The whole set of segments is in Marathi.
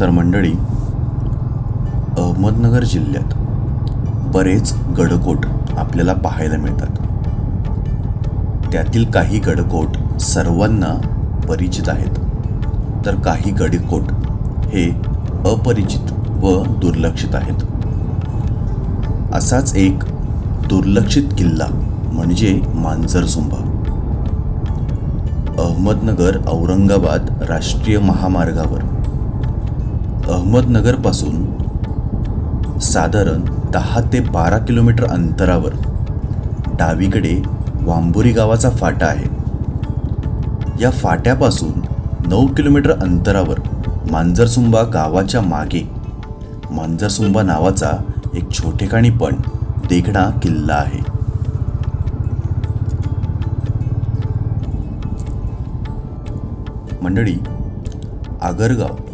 तर मंडळी अहमदनगर जिल्ह्यात बरेच गडकोट आपल्याला पाहायला मिळतात. त्यातील काही गडकोट सर्वांना परिचित आहेत. तर काही गडकोट हे अपरिचित व दुर्लक्षित आहेत. असाच एक दुर्लक्षित किल्ला म्हणजे मांजरसुंभा अहमदनगर औरंगाबाद राष्ट्रीय महामार्गावर अहमदनगरपासून साधारण दहा ते बारा किलोमीटर अंतरावर डावीकडे वांबुरी गावाचा फाटा आहे. या फाट्यापासून नऊ किलोमीटर अंतरावर मांजरसुंबा गावाच्या मागे मांजरसुंबा नावाचा एक छोटेखानी पण देखणा किल्ला आहे. मंडळी आगरगाव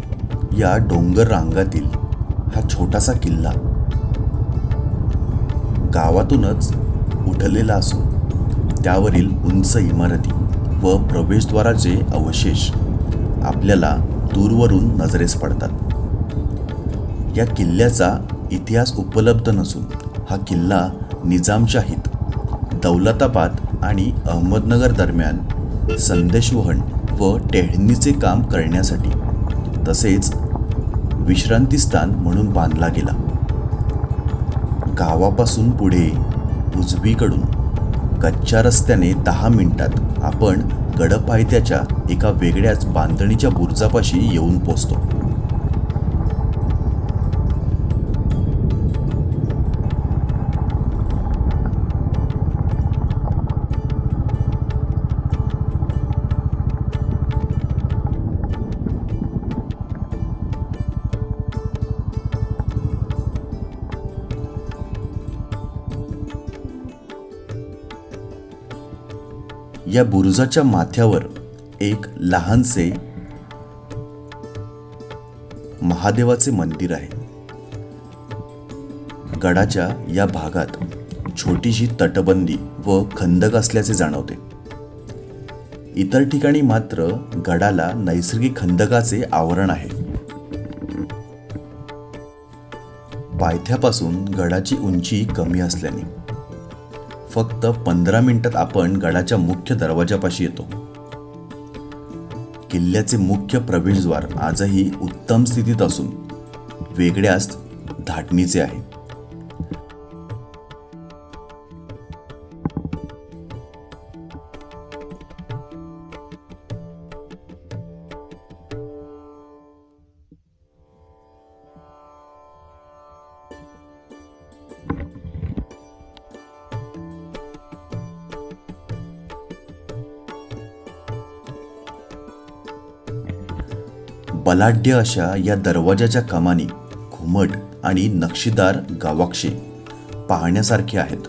या डोंगर रांगातील हा छोटासा किल्ला गावातूनच उठलेला असून त्यावरील उंच इमारती व प्रवेशद्वाराचे अवशेष आपल्याला दूरवरून नजरेस पडतात. या किल्ल्याचा इतिहास उपलब्ध नसून हा किल्ला निजामशाहीत दौलताबाद आणि अहमदनगर दरम्यान संदेशवहन व टेहळणीचे काम करण्यासाठी तसेच विश्रांतीस्थान म्हणून बांधला गेला. गावापासून पुढे उजवीकडून कच्च्या रस्त्याने दहा मिनिटात आपण गडपायथ्याच्या एका वेगळ्याच बांधणीच्या बुर्जापाशी येऊन पोचतो. या बुरुजाच्या माथ्यावर एक लहानसे महादेवाचे मंदिर आहे. गडाच्या या भागात छोटीशी तटबंदी व खंदक असल्याचे जाणवते. इतर ठिकाणी मात्र गडाला नैसर्गिक खंदकाचे आवरण आहे. पायथ्यापासून गडाची उंची कमी असल्याने फक्त पंधरा मिनिटात आपण गडाच्या मुख्य दरवाजापाशी येतो. किल्ल्याचे मुख्य प्रवेशद्वार आजही उत्तम स्थितीत असून वेगळ्याच धाटणीचे आहे. बलाढ्य अशा या दरवाजाच्या कमानी घुमट आणि नक्षीदार गावाक्षे पाहण्यासारखे आहेत.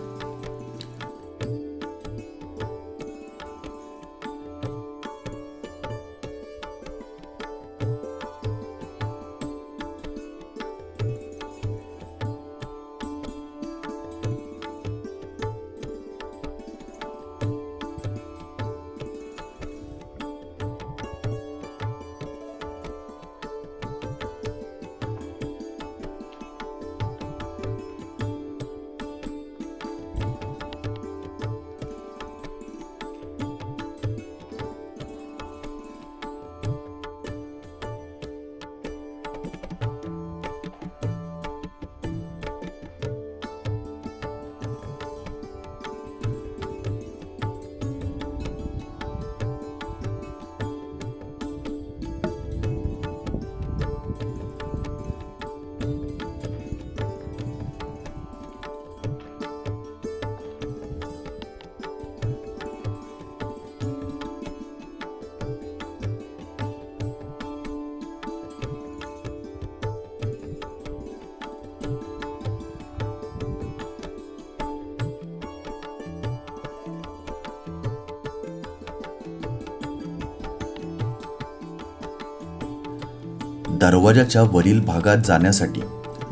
दरवाजाच्या वरील भागात जाण्यासाठी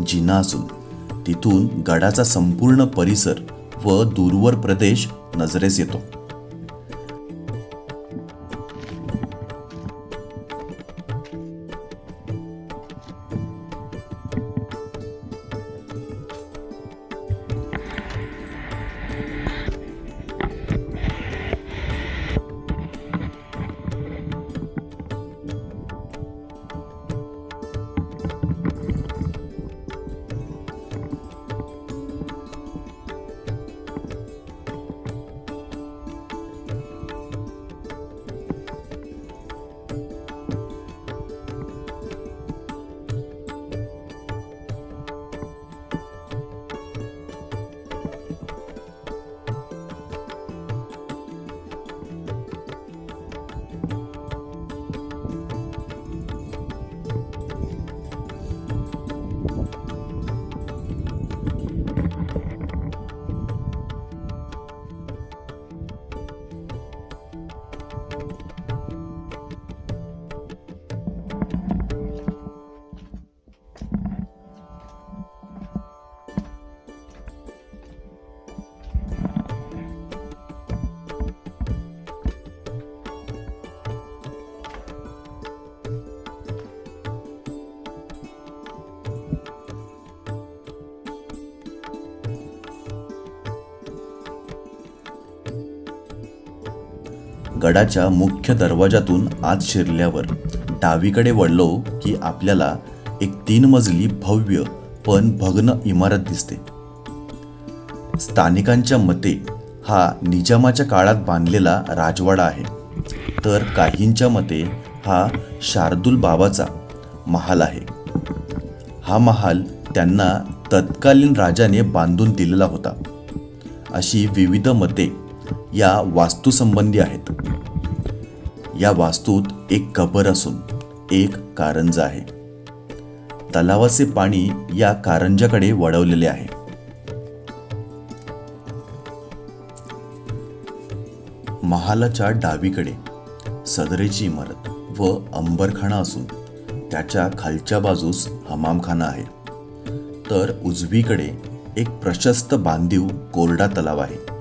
जिना असून तिथून गडाचा संपूर्ण परिसर व दूरवर प्रदेश नजरेस येतो. गडाच्या मुख्य दरवाजातून आत शिरल्यावर डावीकडे वळलो की आपल्याला एक तीन मजली भव्य पण भग्न इमारत दिसते. स्थानिकांच्या मते हा निजामाच्या काळात बांधलेला राजवाडा आहे. तर काहींच्या मते हा शार्दूल बाबाचा महाल आहे. हा महाल त्यांना तत्कालीन राजाने बांधून दिलेला होता. अशी विविध मते या वास्तूसंबंधी आहेत. या वास्तूत एक कबर असून एक कारंजा आहे. तलावाचे पाणी या कारंजाकडे वळवलेले आहे. महालाच्या डावीकडे सदरेची इमारत व अंबरखाना असून त्याच्या खालच्या बाजूस हमामखाना आहे. तर उजवीकडे एक प्रशस्त बांधीव कोरडा तलाव आहे.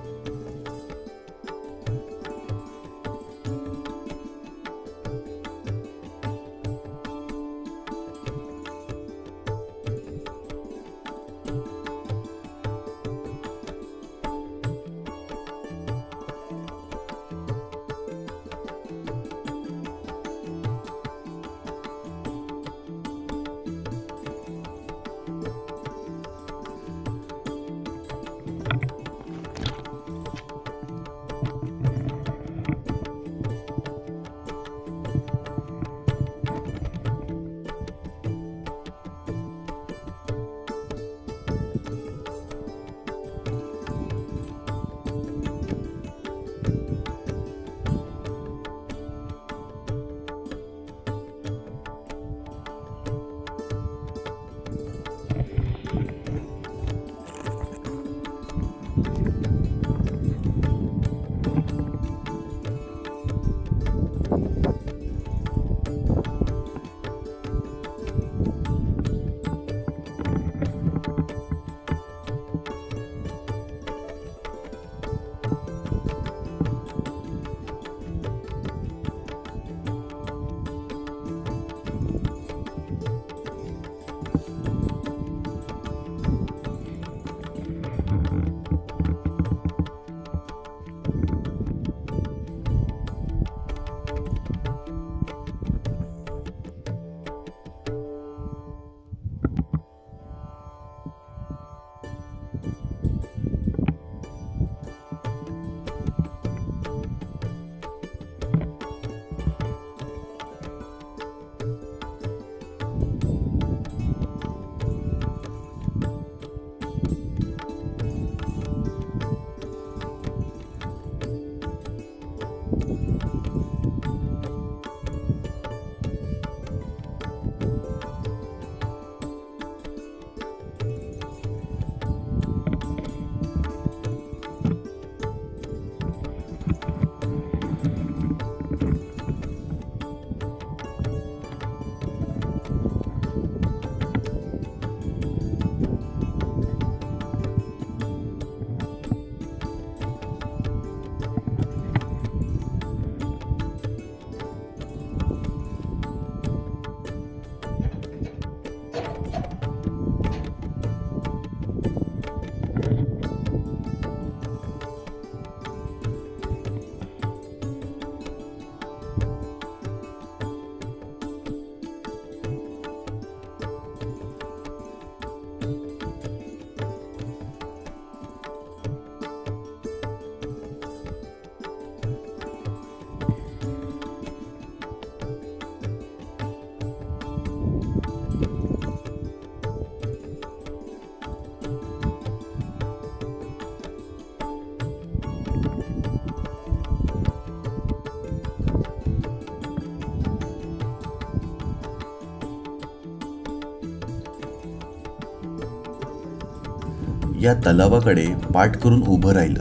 या तलावाकडे पाठ करून उभं राहिलं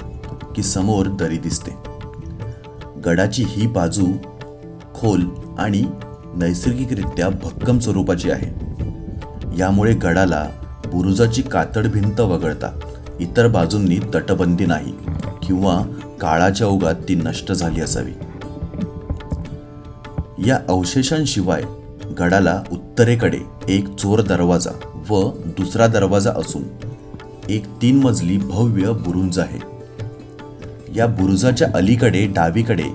की समोर दरी दिसते. गडाची ही बाजू खोल आणि नैसर्गिकरित्या भक्कम स्वरूपाची आहे. यामुळे गडाला बुरुजाची कातड भिंत वगळता इतर बाजूंनी तटबंदी नाही किंवा काळाच्या ओघात ती नष्ट झाली असावी. या अवशेषांशिवाय गडाला उत्तरेकडे एक चोर दरवाजा व दुसरा दरवाजा असून एक तीन मजली भव्य बुरुंज आहे. या बुरुजाच्या अलीकडे डावीकडे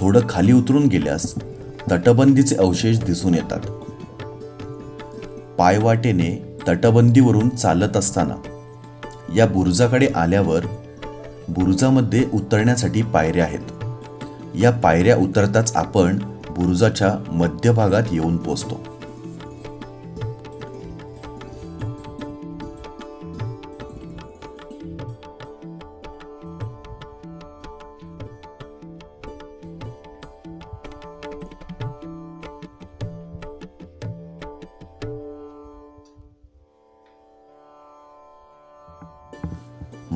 थोडं खाली उतरून गेल्यास तटबंदीचे अवशेष दिसून येतात. पायवाटेने तटबंदीवरून चालत असताना या बुरुजाकडे आल्यावर बुरुजामध्ये उतरण्यासाठी पायऱ्या आहेत. या पायऱ्या उतरताच आपण बुरुजाच्या मध्यभागात येऊन पोचतो.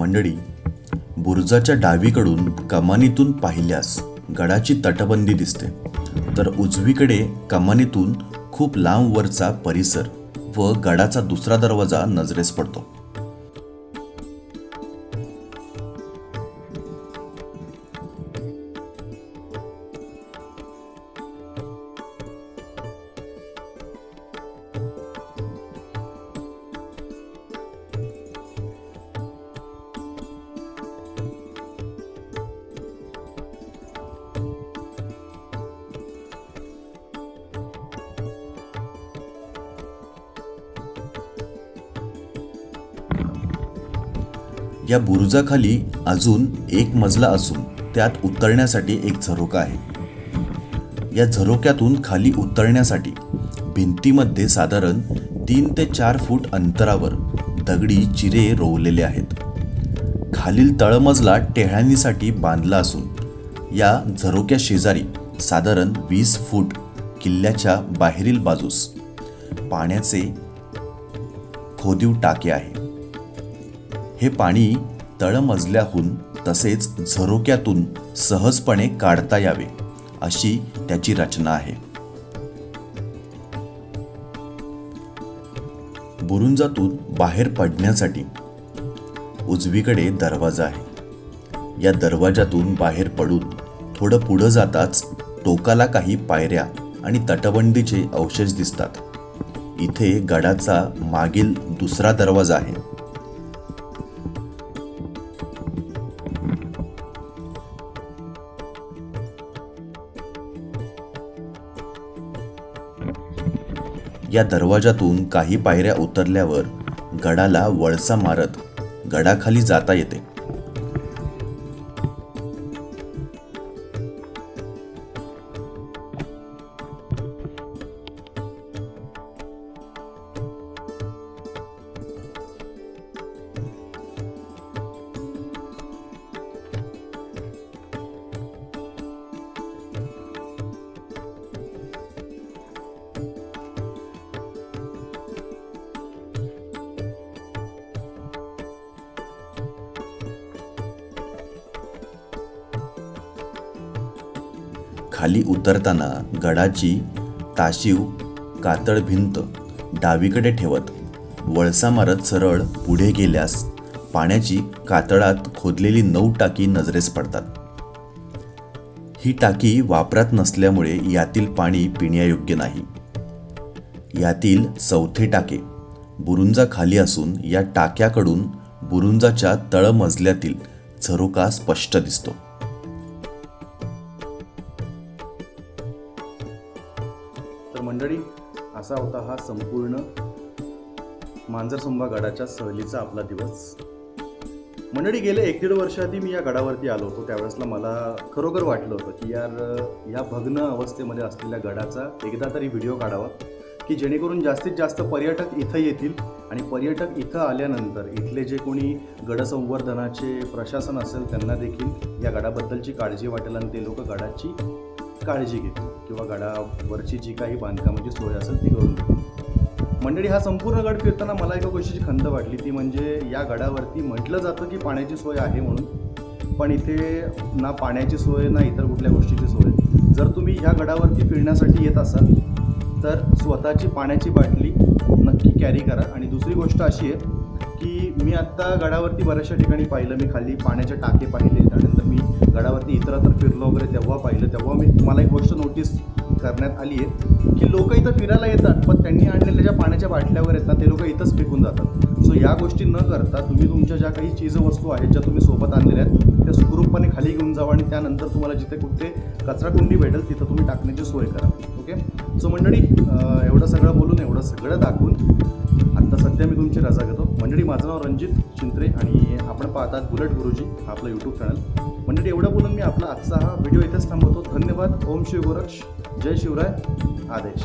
मंडळी बुरुजाच्या डावीकडून कमानीतून पाहिल्यास गडाची तटबंदी दिसते. तर उजवीकडे कमानीतून खूप लांब वरचा परिसर व गडाचा दुसरा दरवाजा नजरेस पडतो. या बुरुजाखाली अजून एक मजला असून त्यात उतरण्यासाठी एक झरोका आहे. या झरोक्यातून खाली उतरण्यासाठी भिंतीमध्ये साधारण तीन ते चार फूट अंतरावर दगडी चिरे रोवलेले आहेत. खालील तळमजला टेहळणीसाठी बांधला असून या झरोक्या शेजारी साधारण वीस फूट किल्ल्याच्या बाहेरील बाजूस पाण्याचे खोदीव टाके आहे हे पाणी तळमजल्याहून तसेच झरोक्यातून सहजपणे काढता यावे अशी त्याची रचना आहे. बुरुंजातून बाहेर पडण्यासाठी उजवीकडे दरवाजा आहे. या दरवाजातून बाहेर पडून थोडं पुढं जाताच टोकाला काही पायऱ्या आणि तटबंदीचे अवशेष दिसतात. इथे गडाचा मागील दुसरा दरवाजा आहे. या दरवाजातून काही पायऱ्या उतरल्यावर गडाला वळसा मारत गडाखाली जाता येते. खाली उतरताना गडाची ताशीव कातळ भिंत डावीकडे ठेवत वळसा मारत सरळ पुढे गेल्यास पाण्याची कातळात खोदलेली नऊ टाकी नजरेस पडतात. ही टाकी वापरात नसल्यामुळे यातील पाणी पिण्यायोग्य नाही. यातील चौथे टाके बुरुंजा खाली असून या टाक्याकडून बुरुंजाच्या तळमजल्यातील झरोका स्पष्ट दिसतो. तर मंडळी असा होता हा संपूर्ण मांजरसुंबा गडाच्या सहलीचा आपला दिवस. मंडळी गेले एक दीड वर्ष आधी मी या गडावरती आलो होतो. त्यावेळेसला मला खरोखर वाटलं होतं की यार या भग्न अवस्थेमध्ये असलेल्या गडाचा एकदा तरी व्हिडिओ काढावा की जेणेकरून जास्तीत जास्त पर्यटक इथं येतील आणि पर्यटक इथं आल्यानंतर इथले जे कोणी गडसंवर्धनाचे प्रशासन असेल त्यांना देखील या गडाबद्दलची काळजी वाटेल आणि ते लोक गडाची काळजी घेतील किंवा गडावरची जी काही बांधकामाची सोय असेल ती करून देतील मंडळी हा संपूर्ण गड फिरताना मला एका गोष्टीची खंत वाटली. ती म्हणजे या गडावरती म्हटलं जातं की पाण्याची सोय आहे म्हणून. पण इथे ना पाण्याची सोय ना इतर कुठल्या गोष्टीची सोय. जर तुम्ही ह्या गडावरती फिरण्यासाठी येत असाल तर स्वतःची पाण्याची बाटली नक्की कॅरी करा. आणि दुसरी गोष्ट अशी आहे की मी आत्ता गडावरती बऱ्याचशा ठिकाणी पाहिलं. मी खाली पाण्याचे टाके पाहिले तर मी गडावरती इतरत्र फिरलो वगैरे तेव्हा पाहिलं तेव्हा मी तुम्हाला एक गोष्ट नोटीस करण्यात आली आहे की लोक इथं फिरायला येतात पण त्यांनी आणलेल्या ज्या पाण्याच्या बाटल्या वगैरे येतात ते लोक इथंच फेकून जातात. सो या गोष्टी न करता तुम्ही तुमच्या ज्या काही चीजवस्तू आहेत ज्या तुम्ही सोबत आणलेल्या आहेत त्या सुखरूपपणे खाली घेऊन जावा आणि त्यानंतर तुम्हाला जिथे कुठे कचराकुंडी भेटेल तिथं तुम्ही टाकण्याची सोय करा. ओके सो मंडळी एवढं सगळं बोलून एवढं सगळं दाखवून आत्ता सध्या मी तुमची रजा घेतो. मंडळी माझं नाव रणजित चिंत्रे आणि आपण पाहतात बुलेट गुरुजी आपलं यूट्यूब चॅनल म्हणजे एवढं बोलून मी आपला आजचा हा व्हिडिओ इथेच थांबवतो. धन्यवाद. ओम शिवगोरक्ष. जय शिवराय. आदेश.